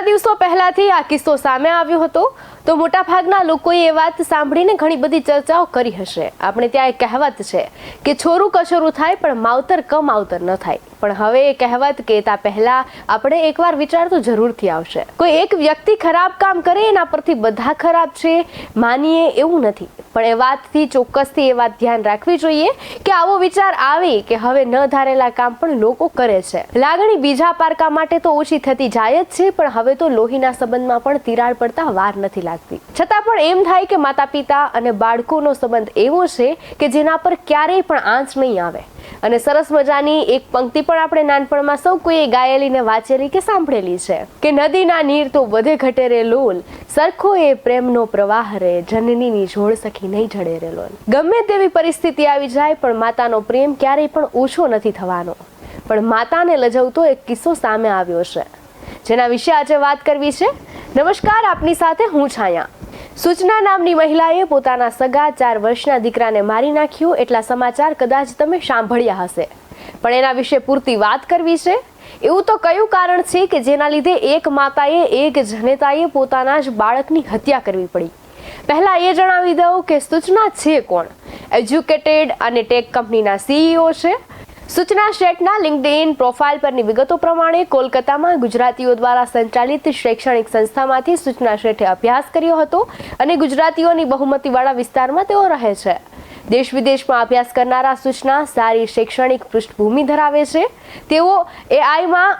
ઘણા દિવસો પહેલાથી આ કિસ્સો સામે આવ્યો હતો. તો મોટાભાગના લોકોએ એ વાત સાંભળીને ઘણી બધી ચર્ચાઓ કરી હશે. આપણે ત્યાં એક કહેવત છે કે છોરું કછોરું થાય, પણ માવતર કમ આવતર ન થાય. પણ હવે એ કહેવત કહેતા પહેલા આપણે એકવાર વિચાર તો જરૂરથી આવશે. કોઈ એક વ્યક્તિ ખરાબ કામ કરે, એના પરથી બધા ખરાબ છે, માનીએ એવું નથી. પણ એ વાતથી ચોક્કસથી એ વાત ધ્યાન રાખવી જોઈએ કે આવો વિચાર આવે કે હવે ન ધારેલા કામ પણ લોકો કરે છે. લાગણી બીજા પારકા માટે તો ઓછી થતી જાય જ છે, પણ હવે તો લોહીના સંબંધમાં પણ તિરાડ પડતા વાર નથી લાગતી. છતાં પણ એમ થાય કે માતા પિતા અને બાળકોનો સંબંધ એવો છે કે જેના પર ક્યારેય પણ આંચ નહીં આવે. અને સરસ મજાની એક પંક્તિ પણ આપણે નાનપણમાં સૌ કોઈએ ગાયેલી ને વાંચેલી કે સાંભળેલી છે કે નદીના નીર તો વધે ઘટે રે લોલ, સરખો એ પ્રેમનો પ્રવાહ રે, જનનીની જોડ સખી નહીં જડે રે લોલ. ગમે તેવી પરિસ્થિતિ આવી જાય પણ માતાનો પ્રેમ ક્યારેય પણ ઓછો નથી થવાનો. પણ માતાને લજવતો એક કિસ્સો સામે આવ્યો છે. જેના વિશે આજે વાત કરવી છે. નમસ્કાર, આપની સાથે હું છાયા. સૂચના નામની મહિલાએ પોતાના સગા ચાર વર્ષના દીકરાને મારી નાખ્યો એટલા સમાચાર કદાચ તમે સાંભળ્યા હશે. પણ એના વિશે પૂરતી વાત કરવી છે? એવું તો કયું કારણ છે કે જેના લીધે એક માતાએ એક જનેતાએ પોતાના જ બાળકની હત્યા કરવી પડી? પહેલા એ જણાવી દઉં કે સૂચના છે કોણ? એજ્યુકેટેડ અને ટેક કંપનીના સીઈઓ છે. સૂચના શેઠના લિંક્ડઇન પ્રોફાઇલ પરની વિગતો પ્રમાણે કોલકાતામાં ગુજરાતીઓ દ્વારા સંચાલિત શૈક્ષણિક સંસ્થામાંથી સૂચના શેઠે અભ્યાસ કર્યો હતો અને ગુજરાતીઓની બહુમતીવાળા વિસ્તારમાં તેઓ રહે છે. દેશ વિદેશમાં અભ્યાસ કરનારા સૂચના સારી શૈક્ષણિક પૃષ્ઠભૂમિ ધરાવે છે. તેઓ એઆઈમાં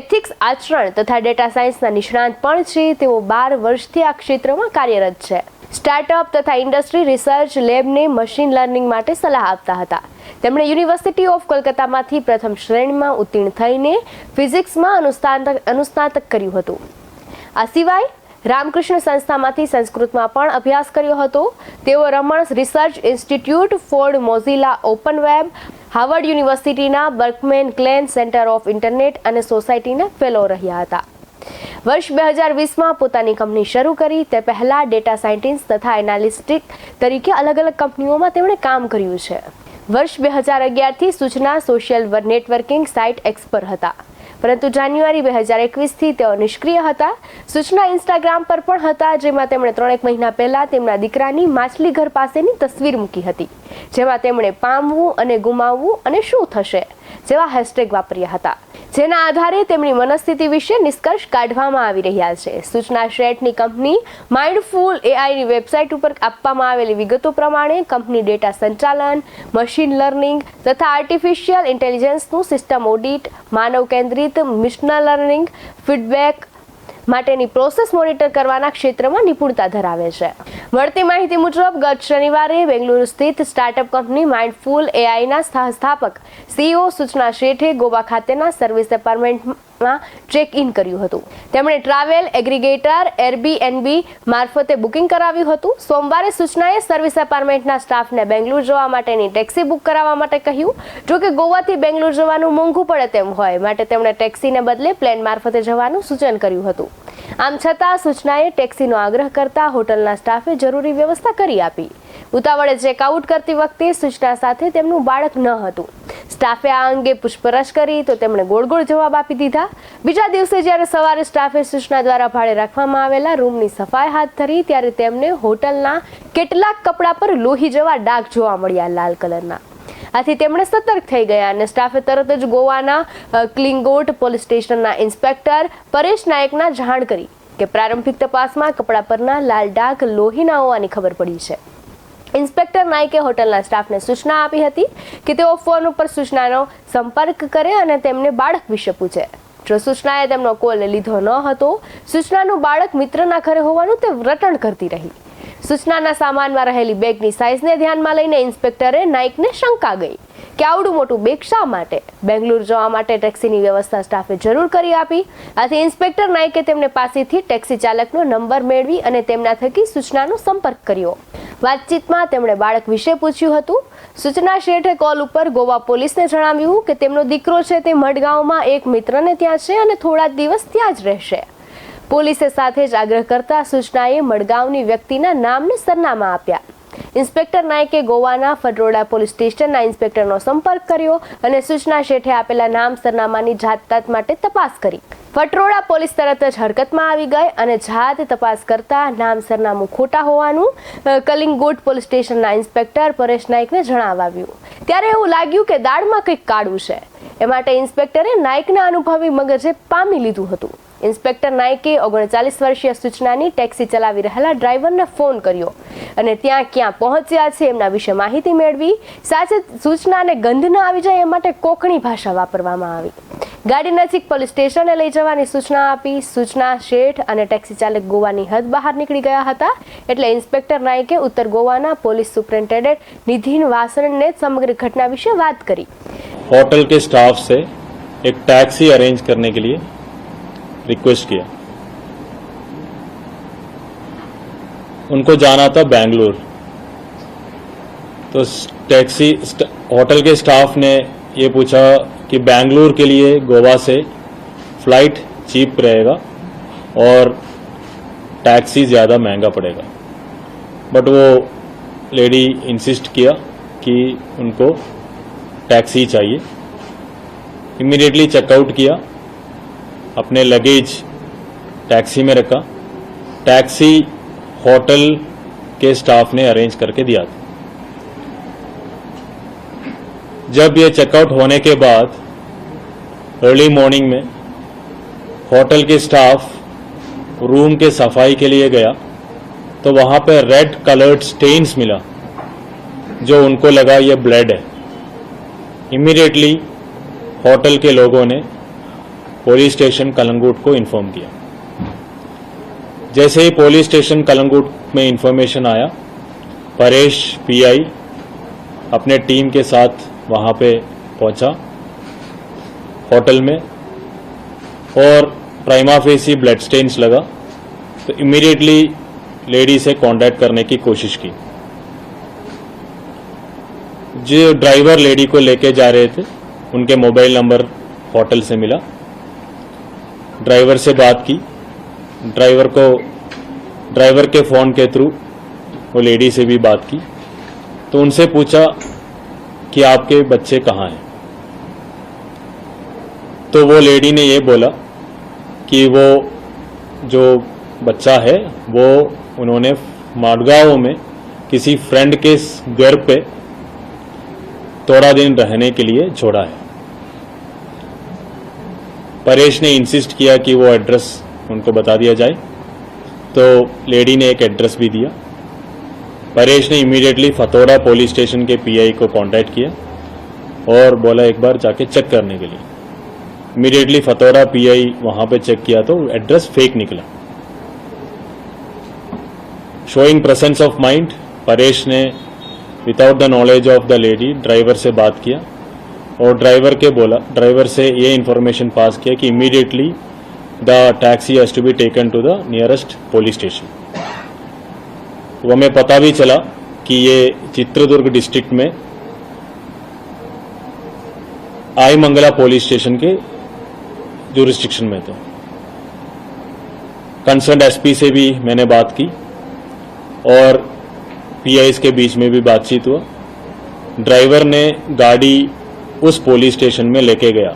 એથિક્સ આચરણ તથા ડેટા સાયન્સના નિષ્ણાંત પણ છે. તેઓ બાર વર્ષથી આ ક્ષેત્રમાં કાર્યરત છે. સ્ટાર્ટઅપ તથા ઇન્ડસ્ટ્રી રિસર્ચ લેબને મશીન લર્નિંગ માટે સલાહ આપતા હતા. તેમણે યુનિવર્સિટી ઓફ કોલકાતામાંથી પ્રથમ શ્રેણીમાં ઉત્તીર્ણ થઈને ફિઝિક્સમાં અનુસ્નાતક અનુસ્નાતક કર્યું હતું. આ સિવાય રામકૃષ્ણ સંસ્થામાંથી સંસ્કૃતમાં પણ અભ્યાસ કર્યો હતો. તેઓ Raman research institute, Ford, Mozilla open web, Harvard યુનિવર્સિટીના Berkman Klein Center of internet અને સોસાયટીના ફેલો રહ્યા હતા. વર્ષ બે હજાર વીસમાં પોતાની કંપની શરૂ કરી. તે પહેલાં ડેટા સાયન્ટિસ્ટ તથા એનાલિસ્ટિક તરીકે અલગ અલગ કંપનીઓમાં તેમણે કામ કર્યું છે. વર્ષ બે હજાર અગિયારથી સૂચના સોશિયલ નેટવર્કિંગ સાઇટ એક્સપર હતા. પરંતુ જાન્યુઆરી બે હજાર એકવીસથી તેઓ નિષ્ક્રિય હતા. સૂચના ઇન્સ્ટાગ્રામ પર પણ હતા, જેમાં તેમણે ત્રણેક મહિના પહેલાં તેમના દીકરાની માછલી ઘર પાસેની તસવીર મૂકી હતી, જેમાં તેમણે પામવું અને ગુમાવવું અને શું થશે. જેવા હેશટેગ વાપર્યા હતા. જેના આધારે તેમની મનસ્થિતિ વિશે નિષ્કર્ષ કાઢવામાં આવી રહ્યા છે. સૂચના શેઠની કંપની માઇન્ડફુલ એઆઈની વેબસાઇટ ઉપર આપવામાં આવેલી વિગતો પ્રમાણે કંપની ડેટા સંચાલન મશીન લર્નિંગ તથા આર્ટિફિશિયલ ઇન્ટેલિજન્સનું સિસ્ટમ ઓડિટ માનવ કેન્દ્રિત મિશનલ લર્નિંગ ફીડબેક માટેની પ્રોસેસ મોનિટર કરવાના ક્ષેત્રમાં નિપુણતા ધરાવે છે. મળતી માહિતી મુજબ, ગત શનિવારે બેંગલુરુ સ્થિત સ્ટાર્ટઅપ કંપની માઇન્ડફુલ એઆઈના સ્થાપક સીઈઓ સૂચના શેઠે ગોવા ખાતેના સર્વિસ એપાર્ટમેન્ટમાં ચેક ઇન કર્યું હતું. તેમણે ટ્રાવેલ એગ્રીગેટર એરબીએનબી મારફતે બુકિંગ કરાવ્યું હતું. સોમવારે સૂચનાએ સર્વિસ એપાર્ટમેન્ટના સ્ટાફને બેંગ્લુર જવા માટેની ટેક્સી બુક કરાવવા માટે કહ્યું. જો કે ગોવાથી બેંગ્લોર જવાનું મોંઘું પડે તેમ હોય, માટે તેમણે ટેક્સીને બદલે પ્લેન મારફતે જવાનું સૂચન કર્યું હતું. આમ છતાં સૂચનાએ ટેક્સીનો આગ્રહ કરતા હોટલના સ્ટાફે જરૂરી વ્યવસ્થા કરી આપી. ઉતાવળે ચેકઆઉટ કરતી વખતે સૂચના સાથે તેમનું બાળક ન હતું. સ્ટાફે આ અંગે પૂછપરછ કરી તો તેમણે ગોળ ગોળ જવાબ આપી દીધા. બીજા દિવસે જ્યારે સવારે સ્ટાફે સૂચના દ્વારા ભાડે રાખવામાં આવેલા રૂમની સફાઈ હાથ ધરી, ત્યારે તેમને હોટલના કેટલાક કપડા પર લોહી જેવા ડાઘ જોવા મળ્યા લાલ કલરના. આથી તેમણે સતર્ક થઈ ગયા અને સ્ટાફે તરત જ ગોવાના ક્લિંગોટ પોલીસ સ્ટેશનના ઇન્સ્પેક્ટર પરેશ નાયકના જાણ કરી કે પ્રારંભિક તપાસમાં કપડા પરના લાલ ડાઘ લોહીના હોવાની ખબર પડી છે. ઇન્સ્પેક્ટર નાયકે હોટલના સ્ટાફને સૂચના આપી હતી કે તેઓ ફોન ઉપર સૂચનાનો સંપર્ક કરે અને તેમને બાળક વિશે પૂછે. જો સૂચનાએ તેમનો કોલ લીધો ન હતો, સૂચનાનું બાળક મિત્રના ઘરે હોવાનું તે રટણ કરતી રહી. સૂચનાના સામાનમાં રહેલી બેગની સાઇઝને ધ્યાનમાં લઈને ઇન્સ્પેક્ટરે નાઇકને શંકા ગઈ કે આવડું મોટું બેગ શા માટે? બેંગ્લોર જવા માટે ટેક્સીની વ્યવસ્થા સ્ટાફે જરૂર કરી આપી. આથી ઇન્સ્પેક્ટર નાઇકે તેમને પાસેથી ટેક્સી ચાલકનો નંબર મેળવી અને તેમના થકી સૂચનાનો સંપર્ક કર્યો. વાતચીતમાં તેમણે બાળક વિશે પૂછ્યું હતું. સૂચના શેઠે કોલ ઉપર ગોવા પોલીસને જણાવ્યું કે તેમનો દીકરો છે તે મડગાંવમાં એક મિત્રને ત્યાં છે અને થોડા દિવસ ત્યાં જ રહેશે. પોલીસે સાથે જ આગ્રહ કરતા સૂચનાએ મડગાંવની વ્યક્તિના નામને સરનામા આપ્યા. ઇન્સ્પેક્ટર નાયકે ગોવાના ફટરોડા પોલીસ સ્ટેશનના ઇન્સ્પેક્ટરનો સંપર્ક કર્યો અને સૂચના શેઠે આપેલા નામ સરનામાની જાતતાત માટે તપાસ કરી. ફટરોડા પોલીસ તરત જ હરકતમાં આવી ગઈ અને જાત તપાસ કરતા નામ સરનામું ખોટા હોવાનું કલિંગોટ પોલીસ સ્ટેશનના ઇન્સ્પેક્ટર પરેશ નાઇકને જણાવાવ્યું. ત્યારે એવું લાગ્યું કે દાળમાં કંઈક કાળું છે. એ માટે ઇન્સ્પેક્ટરે નાઇકના અનુભવી મગજે પામી લીધું હતું. ઇન્સ્પેક્ટર નાઇકે ઓગણચાલીસ વર્ષીય સૂચનાની ટેક્સી ચલાવી રહેલા ડ્રાઈવરને ફોન કર્યો અને ત્યાં ક્યાં પહોંચ્યા છે એમના વિશે માહિતી મેળવી. સાથે સૂચનાને ગંધ ન આવી જાય એ માટે કોકણી ભાષા વાપરવામાં આવી. ગાડી નજીક પોલીસ સ્ટેશને લઈ જવાની સૂચના આપી સૂચના શેઠ અને ટેક્સી ચાલક ગોવાની હદ બહાર નીકળી ગયા હતા એટલે ઇન્સ્પેક્ટર નાઇકે ઉત્તર ગોવાના પોલીસ સુપ્રિન્ટેન્ડન્ટ નિધિન વાસણને સમગ્ર ઘટના વિશે વાત કરી होटल के स्टाफ से एक टैक्सी अरेंज करने के लिए रिक्वेस्ट किया उनको जाना था बेंगलोर तो स- टैक्सी स्ट- होटल के स्टाफ ने ये पूछा कि बेंगलोर के लिए गोवा से फ़्लाइट चीप रहेगा और टैक्सी ज़्यादा महँगा पड़ेगा। बट वो लेडी इंसिस्ट किया कि उनको टैक्सी चाहिए। इमीडिएटली चेकआउट किया, अपने लगेज टैक्सी में रखा। टैक्सी होटल के स्टाफ ने अरेंज करके दिया था। जब ये चेकआउट होने के बाद अर्ली मॉर्निंग में होटल के स्टाफ रूम के सफ़ाई के लिए गया तो वहाँ पे रेड कलर्ड स्टेन्स मिला, जो उनको लगा ये ब्लड है। इमीडिएटली होटल के लोगों ने पुलिस स्टेशन कलंगूट को इन्फॉर्म किया। जैसे ही पुलिस स्टेशन कलंगूट में इन्फॉर्मेशन आया, परेश पीआई अपने टीम के साथ वहाँ पे पहुँचा। होटल में। और प्राइमा फेसी ब्लड स्टेन्स लगा। तो इमीडिएटली लेडी से कांटेक्ट करने की कोशिश की। जो ड्राइवर लेडी को लेके जा रहे थे, उनके मोबाइल नंबर होटल से मिला। ड्राइवर से बात की। ड्राइवर को ड्राइवर के फ़ोन के थ्रू वो लेडी से भी बात की। तो उनसे पूछा कि आपके बच्चे कहाँ हैं। तो वो लेडी ने ये बोला कि वो जो बच्चा है, वो उन्होंने माडगांव में किसी फ्रेंड के घर पे थोड़ा दिन रहने के लिए छोड़ा है। परेश ने इंसिस्ट किया कि वो एड्रेस उनको बता दिया जाए। तो लेडी ने एक एड्रेस भी दिया। परेश ने इमीडिएटली फतोड़ा पुलिस स्टेशन के पीआई को कांटेक्ट किया और बोला एक बार जाके चेक करने के लिए। इमीडिएटली फतोड़ा पीआई वहाँ पे चेक किया तो एड्रेस फेक निकला। Showing presence of mind Paresh ने without the knowledge of the lady driver से बात किया और ड्राइवर के बोला ड्राइवर से ये इन्फॉर्मेशन पास किया कि immediately the taxi has to be taken to the nearest police station तो हमें पता भी चला कि ये चित्रदुर्ग डिस्ट्रिक्ट में आई मंगला पुलिस स्टेशन के जुरिस्टिक्शन में थे। कंसर्न एसपी से भी मैंने बात की और पीआईस के बीच में भी बातचीत हुआ। ड्राइवर ने गाड़ी उस पुलिस स्टेशन में लेके गया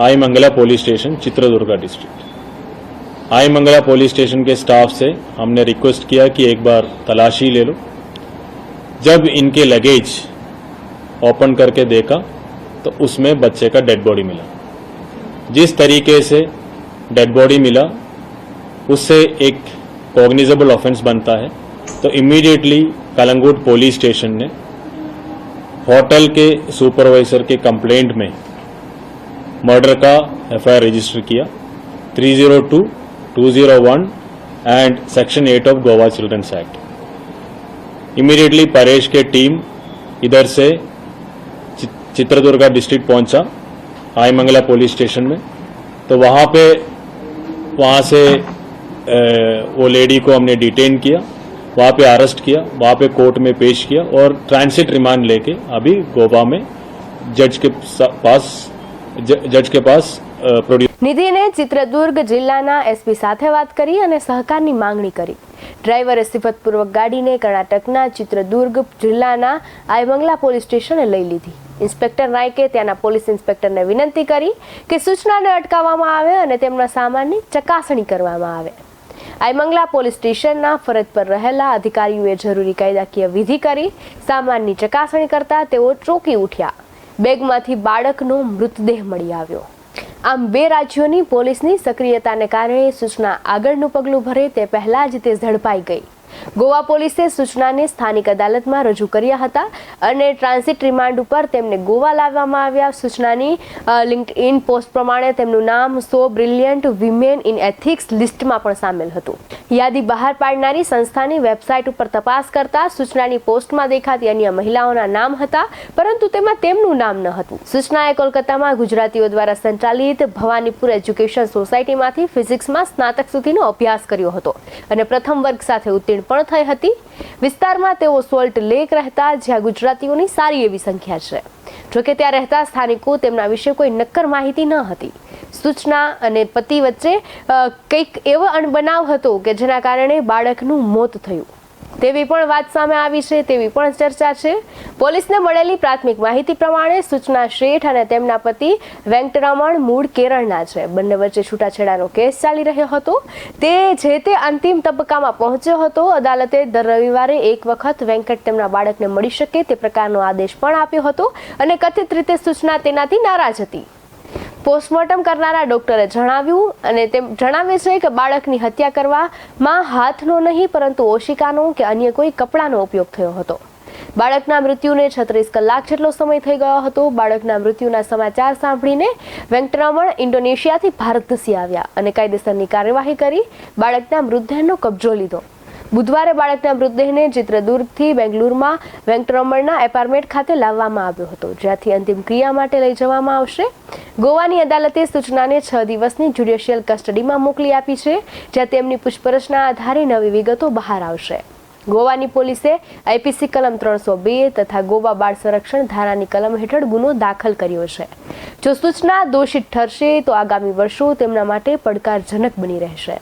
Aimangala police station Chitradurga district Aimangala police station के स्टाफ से हमने रिक्वेस्ट किया कि एक बार तलाशी ले लो। जब इनके लगेज ओपन करके देखा तो उसमें बच्चे का डेड बॉडी मिला। जिस तरीके से डेड बॉडी मिला उससे एक कॉग्निजेबल ऑफेंस बनता है। तो इमीडिएटली कलंगूट पुलिस स्टेशन ने होटल के सुपरवाइजर के कंप्लेंट में मर्डर का एफआईआर रजिस्टर किया। 302, 201 and section 8 of Goa children's act immediately Paresh के टीम इधर से चित्रदुर्गा डिस्ट्रिक्ट पहुँचा आई मंगला पुलिस स्टेशन में तो वहाँ पे वहाँ से वो लेडी को हमने डिटेन किया वहाँ पे अरेस्ट किया वहाँ पे कोर्ट में पेश किया और ट्रांसिट रिमांड लेके अभी गोवा में जज के पास जज के पास પ્રોડ્યુસ નિધિને ચિત્રદુર્ગ જિલ્લાના એસપી સાથે વાત કરી અને સહકારની માંગણી કરી. ડ્રાઈવરે સિફતપૂર્વક ગાડીને કર્ણાટકના ચિત્રદુર્ગ જિલ્લાના આયમંગલા પોલીસ સ્ટેશને લઈ લીધી. ઇન્સ્પેક્ટર નાયકે ત્યાંના પોલીસ ઇન્સ્પેક્ટરને વિનંતી કરી કે સૂચનાને અટકાવવામાં આવે અને તેમના સામાનની ચકાસણી કરવામાં આવે. આયમંગલા પોલીસ સ્ટેશનના ફરજ પર રહેલા અધિકારીઓએ જરૂરી કાયદાકીય વિધિ કરી સામાનની ચકાસણી કરતા તેઓ ચોંકી ઉઠ્યા. બેગમાંથી બાળકનો મૃતદેહ મળી આવ્યો. આમ બે રાજ્યોની પોલીસની સક્રિયતાને કારણે સૂચના આગળનું પગલું ભરે તે પહેલા જ તે ઝડપાઈ ગઈ. ગોવા પોલીસે સૂચનાને સ્થાનિક અદાલતમાં રજૂ કર્યા હતા અને ટ્રાન્ઝિટ રિમાન્ડ ઉપર તેમને ગોવા લાવવામાં આવ્યા. સૂચનાની લિંક્ડ ઇન પોસ્ટ પ્રમાણે તેમનું નામ સો બ્રિલિયન્ટ વિમેન ઇન એથિક્સ લિસ્ટમાં પણ સામેલ હતું. યાદી બહાર પાડનારી સંસ્થાની વેબસાઇટ ઉપર તપાસ કરતા સૂચનાની પોસ્ટમાં દેખાતી અન્ય મહિલાઓના નામ હતા, પરંતુ તેમાં તેમનું નામ ન હતું. સૂચનાએ કોલકાતામાં ગુજરાતીઓ દ્વારા સંચાલિત ભવાનીપુર એજ્યુકેશન સોસાયટીમાંથી ફિઝિક્સમાં સ્નાતક સુધીનો અભ્યાસ કર્યો હતો અને પ્રથમ વર્ગ સાથે ઉત્તીર્ણ પણ થઈ હતી. વિસ્તારમાં તેઓ સોલ્ટ લેક રહેતા, જ્યાં ગુજરાતીઓની સારી એવી સંખ્યા છે. જોકે ત્યાં રહેતા સ્થાનિકો તેમના વિશે કોઈ નક્કર માહિતી ન હતી. સૂચના અને પતિ વચ્ચે કંઈક એવો અણબનાવ હતો કે જેના કારણે બાળકનું મોત થયું. તેવી પણ વાત સામે આવી છે, તેવી પણ ચર્ચા છે. પોલીસને મળેલી પ્રાથમિક માહિતી પ્રમાણે સૂચના શેઠ અને તેમના પતિ વેંકટરમણ મૂળ કેરળના છે. બંને વચ્ચે છૂટાછેડાનો કેસ ચાલી રહ્યો હતો. તે જે તે અંતિમ તબક્કામાં પહોંચ્યો હતો, અદાલતે દર રવિવારે એક વખત વેંકટ તેમના બાળકને મળી શકે તે પ્રકારનો આદેશ પણ આપ્યો હતો અને કથિત રીતે સૂચના તેનાથી નારાજ હતી. પોસ્ટમોર્ટમ કરનારા ડોક્ટરે જણાવ્યું અને તેમ જણાવે છે કે બાળકની હત્યા કરવામાં હાથનો નહીં, પરંતુ ઓશિકાનો કે અન્ય કોઈ કપડાનો ઉપયોગ થયો હતો. બાળકના મૃત્યુને છત્રીસ કલાક જેટલો સમય થઈ ગયો હતો. બાળકના મૃત્યુના સમાચાર સાંભળીને વેંકટરમણ ઇન્ડોનેશિયાથી ભારત ધસી આવ્યા અને કાયદેસરની કાર્યવાહી કરી બાળકના મૃતદેહનો કબજો લીધો. બુધવારે બાળકના મૃતદેહને ચિત્રદુર્ગથી બેંગલુરુમાં વેંકટરમણના એપાર્ટમેન્ટ ખાતે લાવવામાં આવ્યો હતો, જ્યાંથી અંતિમ ક્રિયા માટે લઈ જવામાં આવશે. ગોવાની અદાલતે સૂચનાને છ દિવસની જ્યુડિશિયલ કસ્ટડીમાં મોકલી આપી છે, જ્યાં તેમની પૂછપરછના આધારે નવી વિગતો બહાર આવશે. ગોવાની પોલીસે આઈપીસી કલમ ત્રણસો બે તથા ગોવા બાળ સંરક્ષણ ધારાની કલમ હેઠળ ગુનો દાખલ કર્યો છે. જો સૂચના દોષિત ઠરશે, તો આગામી વર્ષો તેમના માટે પડકારજનક બની રહેશે.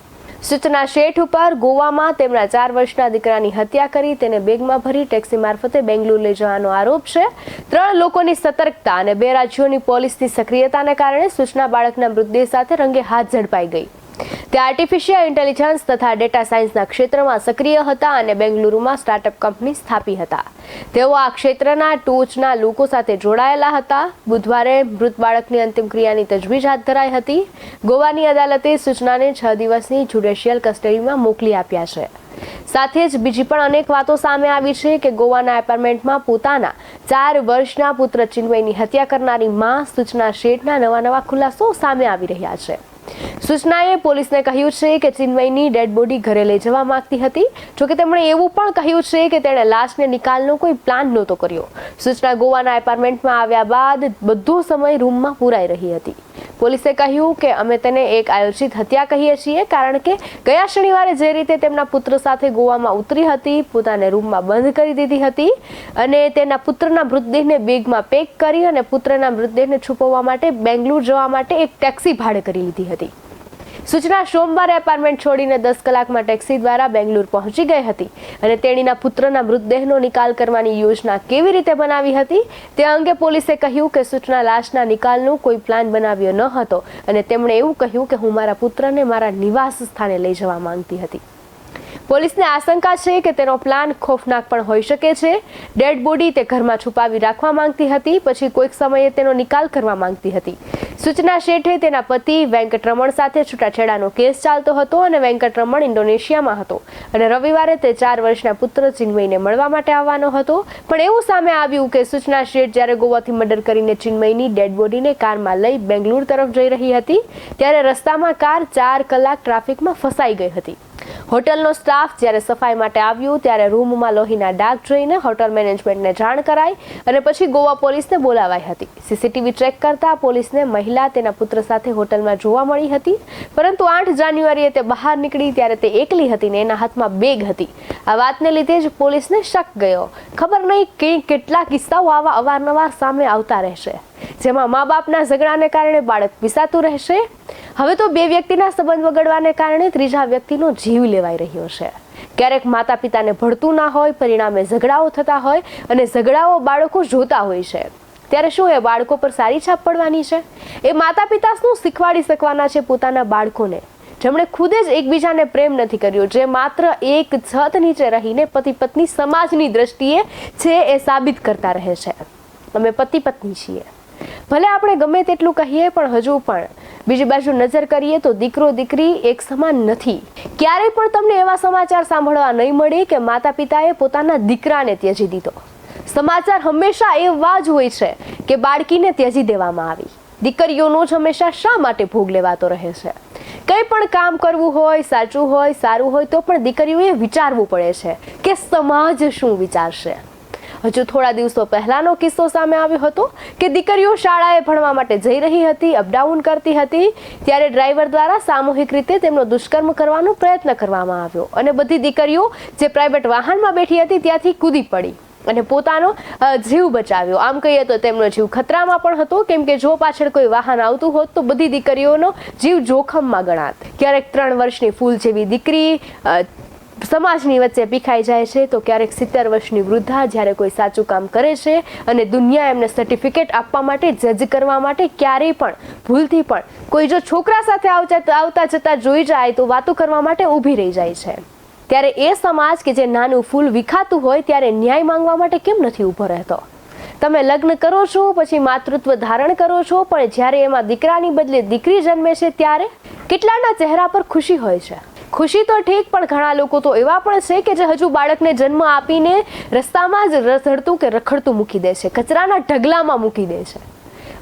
સૂચના શેઠ ઉપર ગોવામાં તેમના ચાર વર્ષના દીકરાની હત્યા કરી તેને બેગમાં ભરી ટેક્સી મારફતે બેંગ્લુરુ લઈ જવાનો આરોપ છે. ત્રણ લોકોની સતર્કતા અને બે રાજ્યોની પોલીસની સક્રિયતાને કારણે સૂચના બાળકના મૃતદેહ સાથે રંગે હાથ ઝડપાઈ ગઈ. તે આર્ટિફિશિયલ ઇન્ટેલિજન્સ તથા ડેટા સાયન્સના ક્ષેત્રમાં સક્રિય હતા અને બેંગલુરુમાં સ્ટાર્ટઅપ કંપની સ્થાપી હતા. તેઓ આ ક્ષેત્રના ટોચના લોકો સાથે જોડાયેલા હતા. બુધવારે મૃત બાળકની અંતિમ ક્રિયાની તજવીજ હાથ ધરાઈ હતી. ગોવાની અદાલતે સૂચનાને છ દિવસની જ્યુડિશિયલ કસ્ટડીમાં મોકલી આપ્યા છે. સાથે જ બીજી પણ અનેક વાતો સામે આવી છે કે ગોવાના એપાર્ટમેન્ટમાં પોતાના ચાર વર્ષના પુત્ર ચિન્મયની હત્યા કરનારી માં સૂચના શેઠના નવા નવા ખુલાસો સામે આવી રહ્યા છે. સૂચનાએ પોલીસને કહ્યું છે કે ચિન્મયની ડેડ બોડી ઘરે લઈ જવા માંગતી હતી. જોકે તેમણે એવું પણ કહ્યું છે કે તેણે લાશને નિકાલનો કોઈ પ્લાન નહોતો કર્યો. સૂચના ગોવાના એપાર્ટમેન્ટમાં આવ્યા બાદ બધો સમય રૂમમાં પુરાઈ રહી હતી. પોલીસે કહ્યું કે અમે તેને એક આયોજિત હત્યા કહીએ છીએ કારણ કે ગયા શનિવારે જે રીતે તેમના પુત્ર સાથે ગોવામાં ઉતરી હતી, પોતાને રૂમમાં બંધ કરી દીધી હતી અને તેના પુત્રના મૃતદેહને બેગમાં પેક કરી અને પુત્રના મૃતદેહને છુપાવવા માટે બેંગ્લુર જવા માટે એક ટેક્સી ભાડે કરી લીધી હતી. સૂચના, સોમવારે એપાર્ટમેન્ટ છોડીને દસ કલાકમાં ટેક્સી દ્વારા બેંગ્લુર પહોંચી ગઈ હતી અને તેણીના પુત્રના મૃતદેહનો નિકાલ કરવાની યોજના કેવી રીતે બનાવી હતી? તે અંગે પોલીસે કહ્યું કે સૂચના, લાશના નિકાલનું કોઈ પ્લાન બનાવ્યો ન હતો અને તેમણે એવું કહ્યું કે હું મારા પુત્રને મારા નિવાસ સ્થાને લઈ જવા માંગતી હતી. પોલીસને આશંકા છે કે તેનો પ્લાન ખોફનાક પણ હોઈ શકે છે. ડેડ બોડી તે ઘરમાં છુપાવી રાખવા માંગતી હતી, પછી કોઈક સમયે તેનો નિકાલ કરવા માંગતી હતી. સૂચના શેઠે તેના પતિ વેંકટરમણ સાથે છૂટાછેડાનો કેસ ચાલતો હતો અને વેંકટરમણ ઇન્ડોનેશિયામાં હતો. અને રવિવારે તે ચાર વર્ષના પુત્ર ચિન્મયને મળવા માટે આવવાનો હતો. પણ એવું સામે આવ્યું કે સૂચના શેઠ જ્યારે ગોવાથી મર્ડર કરીને ચિન્મયની ડેડ બોડીને કારમાં લઈ બેંગ્લુરુ તરફ જઈ રહી હતી, ત્યારે રસ્તામાં કાર ચાર કલાક ટ્રાફિકમાં ફસાઈ ગઈ હતી. હોટલનો સ્ટાફ જ્યારે સફાઈ માટે આવ્યું, ત્યારે રૂમમાં લોહીના ડાઘ જોઈને હોટલ મેનેજમેન્ટને જાણ કરાઈ અને પછી ગોવા પોલીસને બોલાવાઈ હતી. સીસીટીવી ચેક કરતા પોલીસને મહિલા તેના પુત્ર સાથે હોટલમાં જોવા મળી હતી. પરંતુ આઠ જાન્યુઆરીએ તે બહાર નીકળી ત્યારે તે એકલી હતી ને એના હાથમાં બેગ હતી. આ વાતને લીધે જ પોલીસને શક ગયો. ખબર નહીં કે કેટલા કિસ્સાઓ આવા અવારનવાર સામે આવતા રહેશે. જેમાં મા બાપના ઝઘડાને કારણે બાળક પીસાતું રહેશે. હવે તો બે વ્યક્તિના સંબંધ વગડવાને કારણે ત્રીજા વ્યક્તિનો જીવ લેવાઈ રહ્યો છે. ક્યારેક માતા પિતાને ભળતું ના હોય, પરિણામે ઝઘડાઓ થતા હોય અને ઝઘડાઓ બાળકો જોતા હોય છે. ત્યારે શું એ બાળકો પર સારી છાપ પડવાની છે? એ માતા પિતા શું શીખવાડી શકવાના છે પોતાના બાળકોને? જેમણે ખુદ જ એકબીજાને પ્રેમ નથી કર્યો, જે માત્ર એક છત નીચે રહીને પતિ પત્ની સમાજની દ્રષ્ટિએ છે એ સાબિત કરતા રહે છે. અમે પતિ પત્ની છીએ. ભલે આપણે ગમે તેટલું કહીએ, પણ હજુ પણ. બીજી બાજુ નજર કરીએ તો દીકરો દીકરી એક સમાન નથી. ક્યારેય પણ તમને એવા સમાચાર સાંભળવા નહીં મળે કે માતા પિતાએ પોતાના દીકરાને ત્યજી દીધો. સમાચાર હંમેશા એવા જ હોય છે કે બાળકીને ત્યજી દેવામાં આવી. દીકરીઓનો જ હંમેશા શા માટે ભોગ લેવાતો રહે છે? કંઈ પણ કામ કરવું હોય, સાચું હોય, સારું હોય, તો પણ દીકરીઓએ વિચારવું પડે છે કે સમાજ શું વિચારશે? હજુ થોડા દિવસો પહેલાનો કિસ્સો સામે આવ્યો હતો કે દીકરીઓ શાળાએ ભણવા માટે જઈ રહી હતી, અપડાઉન કરતી હતી, ત્યારે ડ્રાઈવર દ્વારા સામૂહિક રીતે તેમનો દુષ્કર્મ કરવાનો પ્રયત્ન કરવામાં આવ્યો અને બધી દીકરીઓ જે પ્રાઇવેટ વાહનમાં બેઠી હતી ત્યાંથી કૂદી પડી અને પોતાનો જીવ બચાવ્યો. આમ કહીએ તો તેમનો જીવ ખતરામાં પણ હતો, કેમ કે જો પાછળ કોઈ વાહન આવતું હોત તો બધી દીકરીઓનો જીવ જોખમમાં ગણાત. ક્યારેક ત્રણ વર્ષની ફૂલ જેવી દીકરી સમાજની વચ્ચે પીખાઈ જાય છે, તો ક્યારેક સિત્તેર વર્ષની વૃદ્ધા જ્યારે કોઈ સાચું કામ કરે છે અને દુનિયા એમને સર્ટિફિકેટ આપવા માટે જજ કરવા માટે ક્યારેય પણ ભૂલથી પણ કોઈ જો છોકરા સાથે આવતા જતા જોઈ જાય, તો વાતો કરવા માટે ઊભી રહી જાય છે. ત્યારે એ સમાજ કે જે નાનું ફૂલ વિખાતું હોય, ત્યારે ન્યાય માંગવા માટે કેમ નથી ઊભો રહેતો? તમે લગ્ન કરો છો, પછી માતૃત્વ ધારણ કરો છો, પણ જ્યારે એમાં દીકરાની બદલે દીકરી જન્મે છે, ત્યારે કેટલાના ચહેરા પર ખુશી હોય છે? ખુશી તો ઠીક, પણ ઘણા લોકો તો એવા પણ છે કે જે હજુ બાળકને જન્મ આપીને રસ્તામાં જ રસડતું કે રખડતું મૂકી દે છે, કચરાના ઢગલામાં મૂકી દે છે.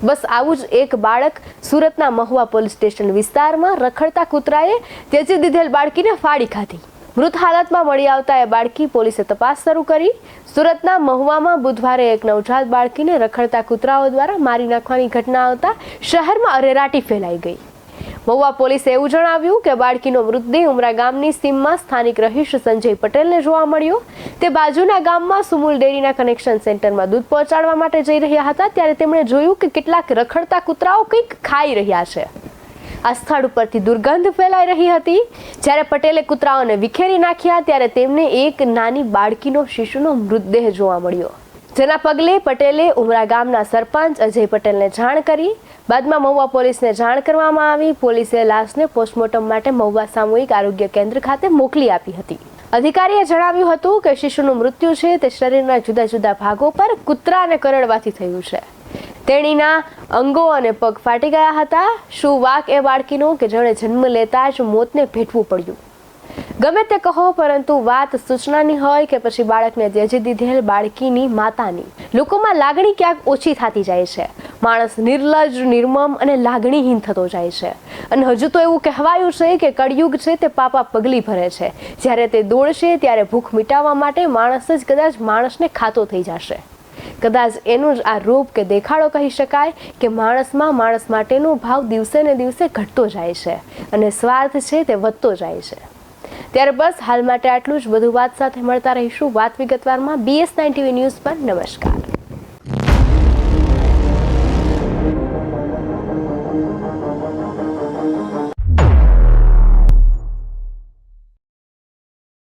બસ આવું જ એક બાળક સુરતના મહુવા પોલીસ સ્ટેશન વિસ્તારમાં રખડતા કૂતરાએ ત્યજી દીધેલ બાળકીને ફાડી ખાધી. મૃત હાલતમાં મળી આવતા એ બાળકી પોલીસે તપાસ શરૂ કરી. સુરતના મહુવામાં બુધવારે એક નવજાત બાળકીને રખડતા કૂતરાઓ દ્વારા મારી નાખવાની ઘટના આવતા શહેરમાં અરેરાટી ફેલાઈ ગઈ. મહુવા પોલીસે એવું જણાવ્યું કે બાળકીનો મૃતદેહ ઉમરા ગામની સીમમાં સ્થાનિક રહીશ સંજય પટેલને જોવા મળ્યો. તે બાજુના ગામમાં સુમુલ ડેરીના કનેક્શન સેન્ટરમાં દૂધ પહોંચાડવા માટે જઈ રહ્યા હતા. ત્યારે તેમણે જોયું કે કેટલાક રખડતા કૂતરાઓ કંઈક ખાઈ રહ્યા છે. આ સ્થળ ઉપરથી દુર્ગંધ ફેલાઈ રહી હતી. જ્યારે પટેલે કૂતરાઓને વિખેરી નાખ્યા, ત્યારે તેમને એક નાની બાળકીનો શિશુનો મૃતદેહ જોવા મળ્યો. જેના પગલે પટેલે ઉમરા ગામના સરપંચ અજય પટેલને જાણ કરી. બાદમાં મહુવા પોલીસને જાણ કરવામાં આવી. પોલીસે લાશને પોસ્ટમોર્ટમ માટે મહુવા સામૂહિક આરોગ્ય કેન્દ્ર ખાતે મોકલી આપી હતી. અધિકારીએ જણાવ્યું હતું કે શિશુનું મૃત્યુ છે. તે શરીરના જુદા જુદા ભાગો પર કૂતરાને કરડવાથી થયું છે. તેણીના અંગો અને પગ ફાટી ગયા હતા. શું વાક એ બાળકીનો કે જેણે જન્મ લેતા જ મોતને ભેટવું પડ્યું? ગમે તે કહો, પરંતુ વાત સૂચનાની હોય કે પછી બાળકને ત્યજી દીધેલ બાળકીની માતાની. લોકોમાં લાગણી ક્યાંક ઓછી થતી જાય છે. માણસ નિર્લજ, નિર્મમ અને લાગણીહીન થતો જાય છે. અને હજુ તો એવું કહેવાયું છે કે કળિયુગ છે તે પાપા પગલી ભરે છે. જ્યારે તે દોડશે, ત્યારે ભૂખ મિટાવવા માટે માણસ જ કદાચ માણસને ખાતો થઈ જશે. કદાચ એનું જ આ રૂપ કે દેખાડો કહી શકાય કે માણસમાં માણસ માટેનો ભાવ દિવસે ને દિવસે ઘટતો જાય છે. અને સ્વાર્થ છે તે વધતો જાય છે. ત્યારે બસ હાલ માટે આટલું જ. વધુ વાત સાથે મળતા રહીશું. વાત વિગતવારમાં બીએસ નાઇન ટીવી ન્યૂઝ પર. નમસ્કાર.